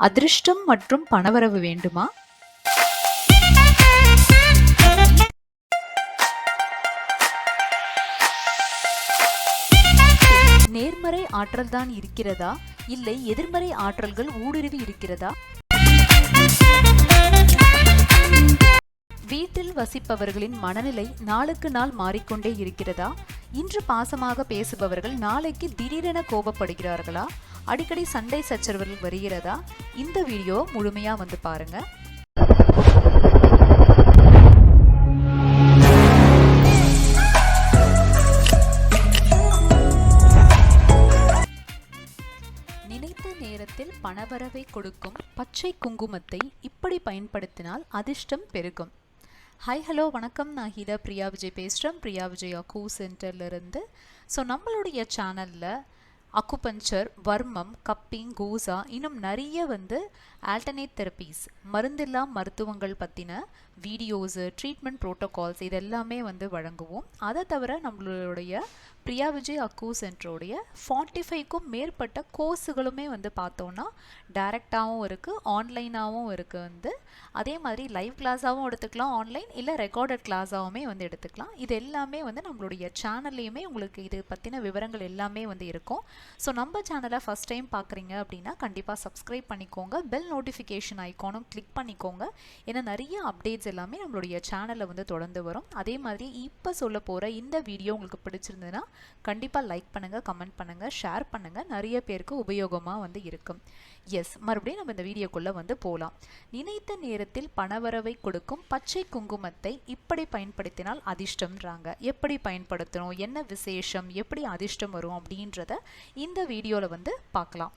அதிர்ஷ்டம் மற்றும் பணவரவு வேண்டுமா? நேர்மறை ஆற்றல் தான் இருக்கிறதா? இல்லை எதிர்மறை ஆற்றல்கள் ஊடுருவி இருக்கிறதா? வீட்டில் வசிப்பவர்களின் மனநிலை நாளுக்கு நாள் மாறிக்கொண்டே இருக்கிறதா? இன்று பாசமாக பேசுபவர்கள் நாளைக்கு திடீரென கோபப்படுகிறார்களா? அடிக்கடி சண்டை சச்சரவுகள் வருகிறதா? இந்த வீடியோ முழுமையா வந்து பாருங்க. நினைத்த நேரத்தில் பணவரவை கொடுக்கும் பச்சை குங்குமத்தை இப்படி பயன்படுத்தினால் அதிர்ஷ்டம் பெருகும். ஹாய் ஹலோ வணக்கம். நான் ஹீலா பிரியா விஜய் பேசுகிறேன் பிரியா விஜய் கூ சென்டர்லேருந்து ஸோ நம்மளுடைய சேனலில் அக்குபஞ்சர் வர்மம் கப்பிங் கூசா இன்னும் நிறைய வந்து ஆல்டர்னேட் தெரப்பீஸ் மருந்தில்லா மருத்துவங்கள் பற்றின வீடியோஸு ட்ரீட்மெண்ட் ப்ரோட்டோகால்ஸ் இது எல்லாமே வந்து வழங்குவோம். அதை தவிர நம்மளுடைய பிரியா விஜய் அக்கூ சென்டருடைய ஃபார்ட்டி ஃபைவ்க்கும் மேற்பட்ட கோர்ஸுகளுமே வந்து பார்த்தோன்னா டைரெக்டாகவும் இருக்குது ஆன்லைனாகவும் இருக்குது வந்து. அதே மாதிரி லைவ் கிளாஸாகவும் எடுத்துக்கலாம் ஆன்லைன் இல்லை ரெக்கார்டட் கிளாஸாகவுமே வந்து எடுத்துக்கலாம். இது எல்லாமே வந்து நம்மளுடைய சேனல்லையுமே உங்களுக்கு இது பற்றின விவரங்கள் எல்லாமே வந்து இருக்கும். ஸோ நம்ம சேனலை ஃபஸ்ட் டைம் பார்க்குறீங்க அப்படின்னா கண்டிப்பாக சப்ஸ்கிரைப் பண்ணிக்கோங்க. பெல் நோட்டிஃபிகேஷன் ஐக்கானும் கிளிக் பண்ணிக்கோங்க. ஏன்னா நிறைய அப்டேட்ஸ் எல்லாமே நம்மளுடைய சேனலில் வந்து தொடர்ந்து வரும். அதே மாதிரி இப்போ சொல்ல போகிற இந்த வீடியோ உங்களுக்கு பிடிச்சிருந்ததுன்னா கண்டிப்பாக லைக் பண்ணுங்கள் கமெண்ட் பண்ணுங்கள் ஷேர் பண்ணுங்கள் நிறைய பேருக்கு உபயோகமாக வந்து இருக்கும். எஸ் மறுபடியும் நம்ம இந்த வீடியோக்குள்ளே வந்து போகலாம் நினைத்த நேரத்தில் பணவரவை கொடுக்கும் பச்சை குங்குமத்தை இப்படி பயன்படுத்தினால் அதிர்ஷ்டம்ன்றாங்க. எப்படி பயன்படுத்தணும்? என்ன விசேஷம்? எப்படி அதிர்ஷ்டம் வரும் அப்படின்றத இந்த வீடியோவில் வந்து பார்க்கலாம்.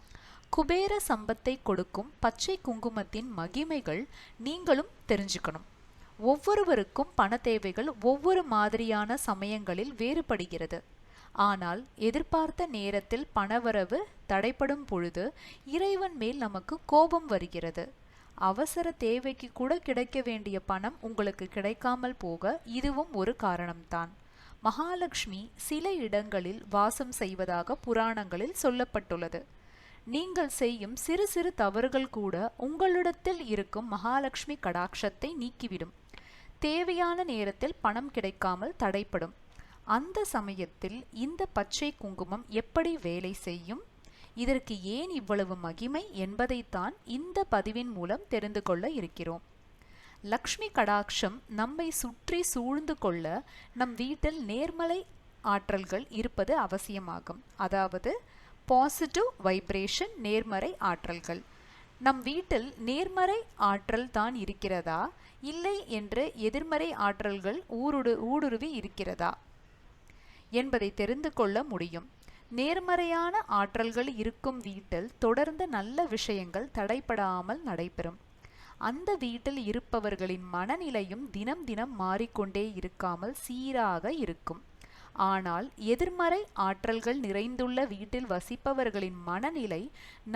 குபேர சம்பத்தை கொடுக்கும் பச்சை குங்குமத்தின் மகிமைகள் நீங்களும் தெரிஞ்சுக்கணும். ஒவ்வொருவருக்கும் பண தேவைகள் ஒவ்வொரு மாதிரியான சமயங்களில் வேறுபடுகிறது. ஆனால் எதிர்பார்த்த நேரத்தில் பணவரவு தடைப்படும் பொழுது இறைவன் மேல் நமக்கு கோபம் வருகிறது. அவசர தேவைக்கு கூட கிடைக்க வேண்டிய பணம் உங்களுக்கு கிடைக்காமல் போக இதுவும் ஒரு காரணம்தான். மகாலட்சுமி சில இடங்களில் வாசம் செய்வதாக புராணங்களில் சொல்லப்பட்டுள்ளது. நீங்கள் செய்யும் சிறு சிறு தவறுகள் கூட உங்களிடத்தில் இருக்கும் மகாலட்சுமி கடாட்சத்தை நீக்கிவிடும். தேவையான நேரத்தில் பணம் கிடைக்காமல் தடைப்படும். அந்த சமயத்தில் இந்த பச்சை குங்குமம் எப்படி வேலை செய்யும்? இதற்கு ஏன் இவ்வளவு மகிமை என்பதைத்தான் இந்த பதிவின் மூலம் தெரிந்து கொள்ள இருக்கிறோம். லக்ஷ்மி கடாட்சம் நம்மை சுற்றி சூழ்ந்து கொள்ள நம் வீட்டில் நேர்மலை ஆற்றல்கள் இருப்பது அவசியமாகும். அதாவது பாசிட்டிவ் வைப்ரேஷன் நேர்மறை ஆற்றல்கள். நம் வீட்டில் நேர்மறை ஆற்றல் தான் இருக்கிறதா? இல்லை என்று எதிர்மறை ஆற்றல்கள் ஊருடு ஊடுருவி இருக்கிறதா? என்பதை தெரிந்து கொள்ள முடியும். நேர்மறையான ஆற்றல்கள் இருக்கும் வீட்டில் தொடர்ந்து நல்ல விஷயங்கள் தடைப்படாமல் நடைபெறும். அந்த வீட்டில் இருப்பவர்களின் மனநிலையும் தினம் தினம் மாறிக்கொண்டே இருக்காமல் சீராக இருக்கும். ஆனால் எதிர்மறை ஆற்றல்கள் நிறைந்துள்ள வீட்டில் வசிப்பவர்களின் மனநிலை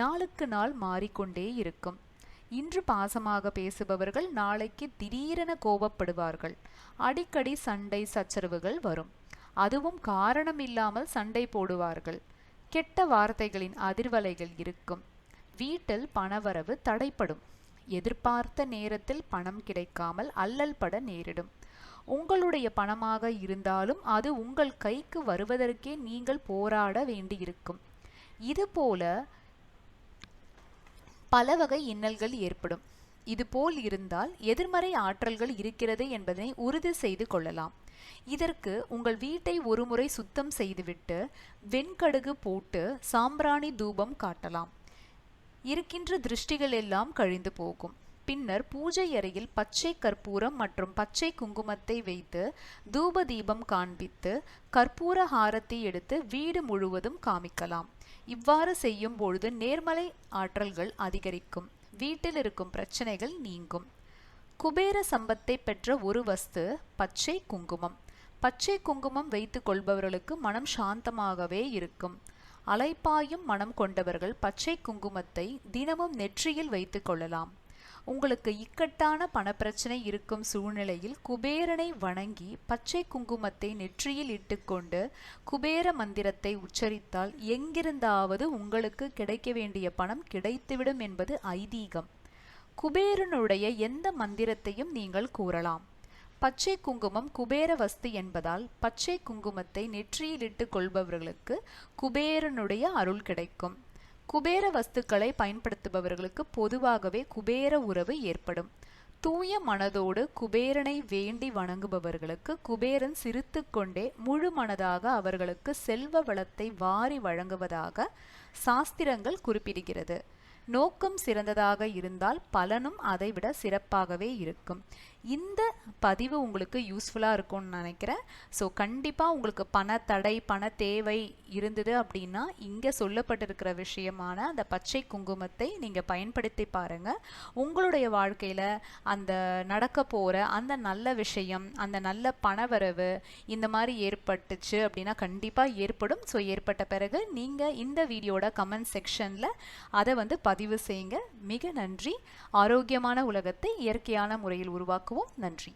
நாளுக்கு நாள் மாறிக்கொண்டே இருக்கும். இன்று பாசமாக பேசுபவர்கள் நாளைக்கு திடீரென கோபப்படுவார்கள். அடிக்கடி சண்டை சச்சரவுகள் வரும். அதுவும் காரணம் இல்லாமல் சண்டை போடுவார்கள். கெட்ட வார்த்தைகளின் அதிர்வலைகள் இருக்கும். வீட்டில் பணவரவு தடைப்படும் எதிர்பார்த்த நேரத்தில் பணம் கிடைக்காமல் அல்லல் பட நேரிடும். உங்களுடைய பணமாக இருந்தாலும் அது உங்கள் கைக்கு வருவதற்கே நீங்கள் போராட வேண்டியிருக்கும். இதுபோல பல வகை இன்னல்கள் ஏற்படும். இதுபோல் இருந்தால் எதிர்மறை ஆற்றல்கள் இருக்கிறது என்பதனை உறுதி செய்து கொள்ளலாம். இதற்கு உங்கள் வீட்டை ஒருமுறை சுத்தம் செய்துவிட்டு வெண்கடுகு போட்டு சாம்பிராணி தூபம் காட்டலாம். இருக்கின்ற திருஷ்டிகள் எல்லாம் கழிந்து போகும். பின்னர் பூஜை அறையில் பச்சை கற்பூரம் மற்றும் பச்சை குங்குமத்தை வைத்து தூப தீபம் காண்பித்து கற்பூர ஹாரத்தை எடுத்து வீடு முழுவதும் காமிக்கலாம். இவ்வாறு செய்யும் பொழுது நேர்மலை ஆற்றல்கள் அதிகரிக்கும். வீட்டில் இருக்கும் பிரச்சனைகள் நீங்கும். குபேர சம்பத்தை பெற்ற ஒரு வஸ்து பச்சை குங்குமம். பச்சை குங்குமம் வைத்து கொள்பவர்களுக்கு மனம் சாந்தமாகவே இருக்கும். அலைப்பாயும் மனம் கொண்டவர்கள் பச்சை குங்குமத்தை தினமும் நெற்றியில் வைத்து கொள்ளலாம். உங்களுக்கு இக்கட்டான பணப்பிரச்சனை இருக்கும் சூழ்நிலையில் குபேரனை வணங்கி பச்சை குங்குமத்தை நெற்றியில் இட்டுக்கொண்டு குபேர மந்திரத்தை உச்சரித்தால் எங்கிருந்தாவது உங்களுக்கு கிடைக்க வேண்டிய பணம் கிடைத்துவிடும் என்பது ஐதீகம். குபேரனுடைய எந்த மந்திரத்தையும் நீங்கள் கூறலாம். பச்சை குங்குமம் குபேர வஸ்து என்பதால் பச்சை குங்குமத்தை நெற்றியிலிட்டு கொள்பவர்களுக்கு குபேரனுடைய அருள் கிடைக்கும். குபேர வஸ்துக்களை பயன்படுத்துபவர்களுக்கு பொதுவாகவே குபேர உறவு ஏற்படும். தூய மனதோடு குபேரனை வேண்டி வணங்குபவர்களுக்கு குபேரன் சிரித்து கொண்டே முழு மனதாக அவர்களுக்கு செல்வ வளத்தை வாரி வழங்குவதாக சாஸ்திரங்கள் குறிப்பிடுகிறது. நோக்கம் சிறந்ததாக இருந்தால் பலனும் அதைவிட சிறப்பாகவே இருக்கும். இந்த பதிவு உங்களுக்கு யூஸ்ஃபுல்லாக இருக்கும்னு நினைக்கிறேன். ஸோ கண்டிப்பாக உங்களுக்கு பண தடை பண தேவை இருந்தது அப்படின்னா இங்கே சொல்லப்பட்டிருக்கிற விஷயமான அந்த பச்சை குங்குமத்தை நீங்கள் பயன்படுத்தி பாருங்கள் உங்களுடைய வாழ்க்கையில் அந்த நடக்க போகிற அந்த நல்ல விஷயம் அந்த நல்ல பணவரவு இந்த மாதிரி ஏற்பட்டுச்சு அப்படின்னா கண்டிப்பாக ஏற்படும். ஸோ ஏற்பட்ட பிறகு நீங்கள் இந்த வீடியோட கமெண்ட் செக்ஷனில் அதை வந்து பதிவு செய்யுங்க. மிக நன்றி. ஆரோக்கியமான உலகத்தை இயற்கையான முறையில் உருவாக்குவோம். நன்றி.